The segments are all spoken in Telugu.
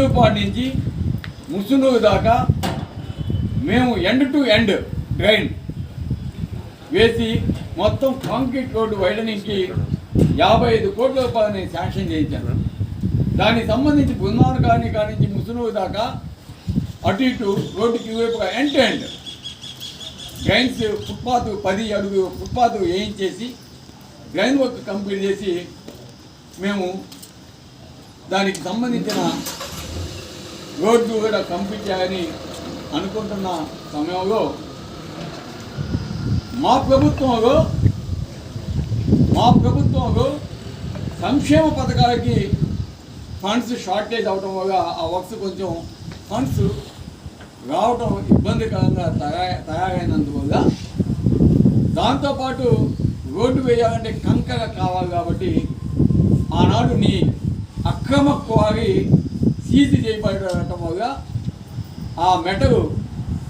మద్దూపాడు నుంచి ముసునూరు దాకా మేము ఎండ్ టు ఎండ్ డ్రైన్ వేసి మొత్తం కాంక్రీట్ రోడ్డు వైడనింగ్కి యాభై ఐదు కోట్ల రూపాయలని శాంక్షన్ చేయించాను. దానికి సంబంధించి బృందావన కాలనీ కాడి నుంచి ముసునూరు దాకా అటు ఇటు రోడ్డుకి వైపుగా end to end drains footpath పది అడుగు ఫుట్పాత్ వేయించేసి డ్రైన్ వర్క్ కంప్లీట్ చేసి మేము దానికి సంబంధించిన రోడ్డు కూడా కంప్లీట్ అనుకుంటున్న సమయంలో మా ప్రభుత్వంలో మా ప్రభుత్వంలో సంక్షేమ పథకాలకి ఫండ్స్ షార్టేజ్ అవడం వల్ల ఆ వర్క్స్ కొంచెం ఫండ్స్ రావటం ఇబ్బందికరంగా తయా- తయారైనందువల్ల దాంతోపాటు రోడ్డు వేయాలంటే కంకర కావాలి కాబట్టి ఆనాడు నీ అక్రమ క్వారీ సీజ్ చేయబడటం వల్ల ఆ మెటలు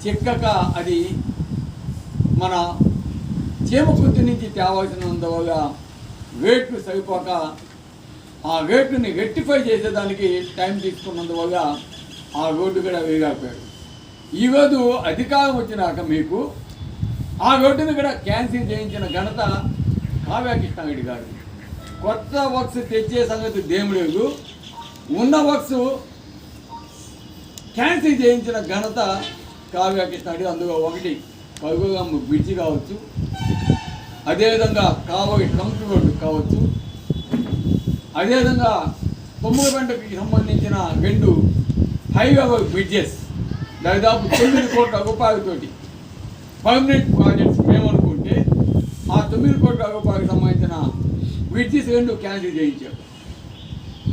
చిక్కక అది మన చీమకుర్తి నుంచి తేవాల్సినందువల్ల వేట్లు సరిపోక ఆ వేట్ని రెక్టిఫై చేసేదానికి టైం తీసుకున్నందువల్ల ఆ రోడ్డు కూడా వేయలేకపోయాడు ఈరోజు అధికారం వచ్చినాక మీకు ఆ రోడ్డుని కూడా క్యాన్సిల్ చేయించిన ఘనత కావ్యకృష్ణారెడ్డి గారు. కొత్త వర్క్స్ తెచ్చే సంగతి దేవుడు ఉన్న వర్క్స్ క్యాన్సిల్ చేయించిన ఘనత కావ్యకి కృష్ణారెడ్డి అందులో ఒకటి కలుగుగమ్మ బ్రిడ్జి కావచ్చు. అదేవిధంగా కావలి ట్రంక్ రోడ్డు కావచ్చు. అదేవిధంగా తొమ్మిదిగంటకి సంబంధించిన రెండు హైవే బ్రిడ్జెస్ దాదాపు తొమ్మిది కోట్ల రూపాయలతోటి పర్మనెంట్ ప్రాజెక్ట్స్ మేము అనుకుంటే ఆ తొమ్మిది కోట్ల రూపాయలకు సంబంధించిన బ్రిడ్జెస్ రెండు క్యాన్సిల్ చేయించారు.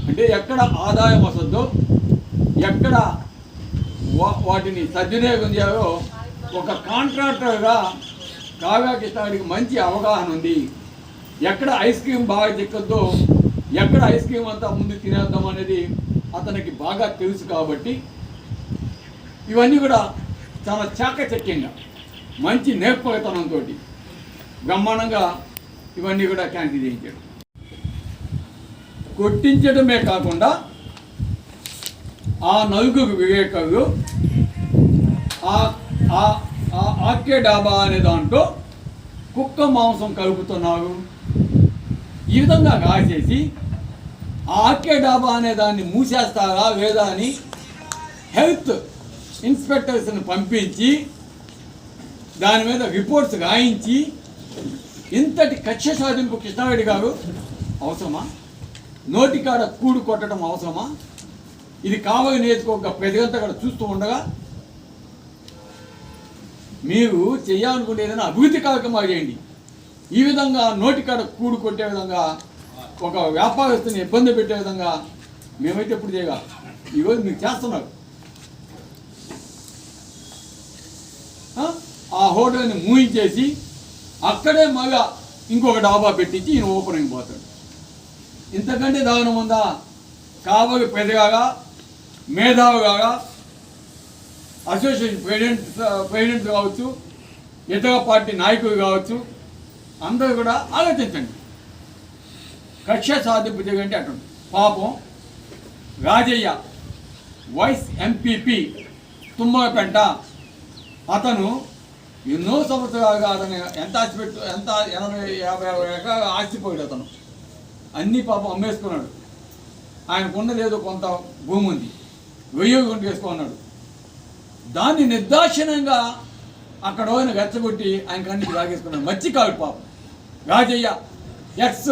అంటే ఎక్కడ ఆదాయం వస్తుందో ఎక్కడ వాటిని సద్వినియోగం చేయాలో ఒక కాంట్రాక్టర్గా కావ్య మంచి అవగాహన ఉంది. ఎక్కడ ఐస్ క్రీమ్ బాగా చిక్కద్దో ఎక్కడ ఐస్ క్రీమ్ అంతా ముందు తినేద్దాం అనేది అతనికి బాగా తెలుసు కాబట్టి ఇవన్నీ కూడా చాలా చాకచక్యంగా మంచి నేర్పరితనంతో బ్రహ్మాండంగా ఇవన్నీ కూడా క్యాన్సిల్ చేయించాడు. కొట్టించడమే కాకుండా ఆ నలుగురు వివేకాలు ఆ ఆ- ఆర్కే డాబా అనే దాంట్లో కుక్క మాంసం కలుపుతున్నారు ఈ విధంగా కాసేసి ఆ ఆర్కే డాబా అనే దాన్ని మూసేస్తారా లేదా అని హెల్త్ ఇన్స్పెక్టర్స్ని పంపించి దాని మీద రిపోర్ట్స్ రాయించి ఇంతటి కక్ష సాధింపు కృష్ణారెడ్డి గారు అవసరమా? నోటికాడ కూడు కొట్టడం అవసరమా? ఇది కావలి నియోజకవర్గ ప్రజలంతా అక్కడ చూస్తూ ఉండగా మీరు చేయాలనుకుంటే ఏదైనా అభివృద్ధి కార్యక్రమాలు చేయండి. ఈ విధంగా నోటికాడ కూడు కొట్టే విధంగా ఒక వ్యాపారస్తుని ఇబ్బంది పెట్టే విధంగా మేమైతే ఇప్పుడు చేయగా ఈరోజు మీరు చేస్తున్నారు. ఆ? ఆ హోటల్ని మూయించేసి అక్కడే మళ్ళా ఇంకొక డాబా పెట్టించి ఈయన ఓపెనింగ్ పోతాడు. ఇంతకంటే దారుణం ఉందా? కావలి పెద్దగా మేధావిగా అసోసియేషన్ ప్రెసిడెంట్ ప్రెసిడెంట్ కావచ్చు ఇతర పార్టీ నాయకులు కావచ్చు అందరూ కూడా ఆలోచించండి. కక్ష సాధింపు చేయంటే అటు పాపం రాజయ్య వైస్ ఎంపీపీ తుమ్మలపెంట అతను ఎన్నో సంవత్సరాలుగా అతను ఎంత ఆస్తి పెట్టు ఎంత ఎనభై యాభై అరవై ఎకరాలు ఆస్తిపోయాడు అతను. అన్నీ పాపం అమ్మేసుకున్నాడు. ఆయనకున్నది ఏదో కొంత భూమి ఉంది. వెయ్యి గుంట వేసుకున్నాడు దాన్ని నిర్దాక్షిణ్యంగా అక్కడ పోయిన రెచ్చగొట్టి ఆయన కన్నికి లాగేసుకున్నాడు. మచ్చి కాదు పాపం. రాజయ్య ఎక్స్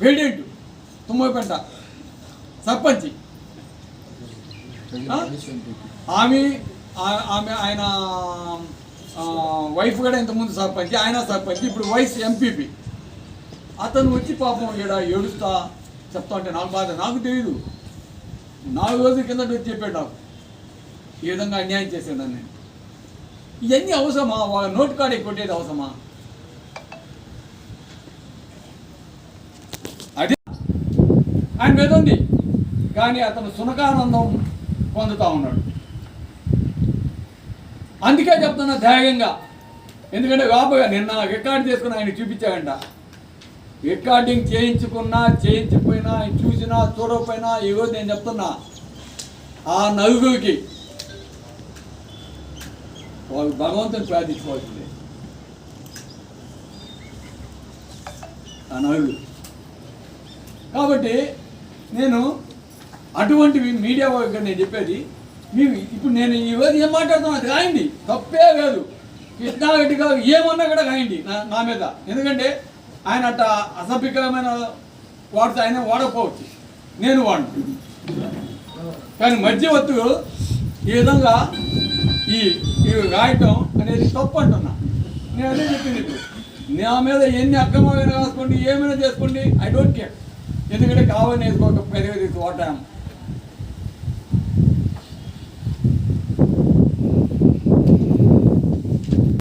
ప్రెసిడెంట్ తుమ్మపెంట సర్పంచి? ఆమె ఆమె ఆయన వైఫ్ కూడా ఇంతకుముందు సర్పంచ్ ఆయన సర్పంచ్ ఇప్పుడు వైస్ ఎంపీపీ. అతను వచ్చి పాపం ఇక్కడ ఏడుస్తా చెప్తా అంటే నాకు బాధ నాకు తెలియదు నాలుగు రోజుల కిందట వచ్చి చెప్పాడు నాకు. ఈ విధంగా అన్యాయం చేశాడు నేను. ఇవన్నీ అవసరమా? వాళ్ళ నోటు కాడే కొట్టేది అవసరమా? అది ఆయన మీద ఉంది. కానీ అతను సునకానందం పొందుతా ఉన్నాడు. అందుకే చెప్తున్నా ధైర్యంగా. ఎందుకంటే బాబుగా నిన్న రికార్డు చేసుకుని ఆయన చూపించాడంట. రికార్డింగ్ చేయించుకున్నా చేయించిపోయినా చూసినా చూడకపోయినా ఏవో నేను చెప్తున్నా. ఆ నలుగురికి వాళ్ళు భగవంతుని ప్రార్థించుకోవాల్సిందే. ఆ నలుగురు. కాబట్టి నేను అటువంటివి మీడియా వాళ్ళకి నేను చెప్పేది మీరు ఇప్పుడు నేను ఈ ఏం మాట్లాడుతున్నా అది రాయండి. తప్పే కాదు. కృష్ణారెడ్డి గారు ఏమన్నా కూడా రాయండి నా నా మీద. ఎందుకంటే ఆయన అట్ట అసభ్యకరమైన వాడితే ఆయన వాడకపోవచ్చు. నేను వాడు కానీ మధ్యవర్తు ఈ విధంగా ఈ ఈ రాయటం అనేది తప్పు అంటున్నా. నేను అదే చెప్పింది నా మీద ఎన్ని అక్రమాలు రాసుకోండి ఏమైనా చేసుకోండి ఐ డోంట్ కేర్ ఎందుకంటే కావాలని వేసుకోక పెరిగేది వాటాం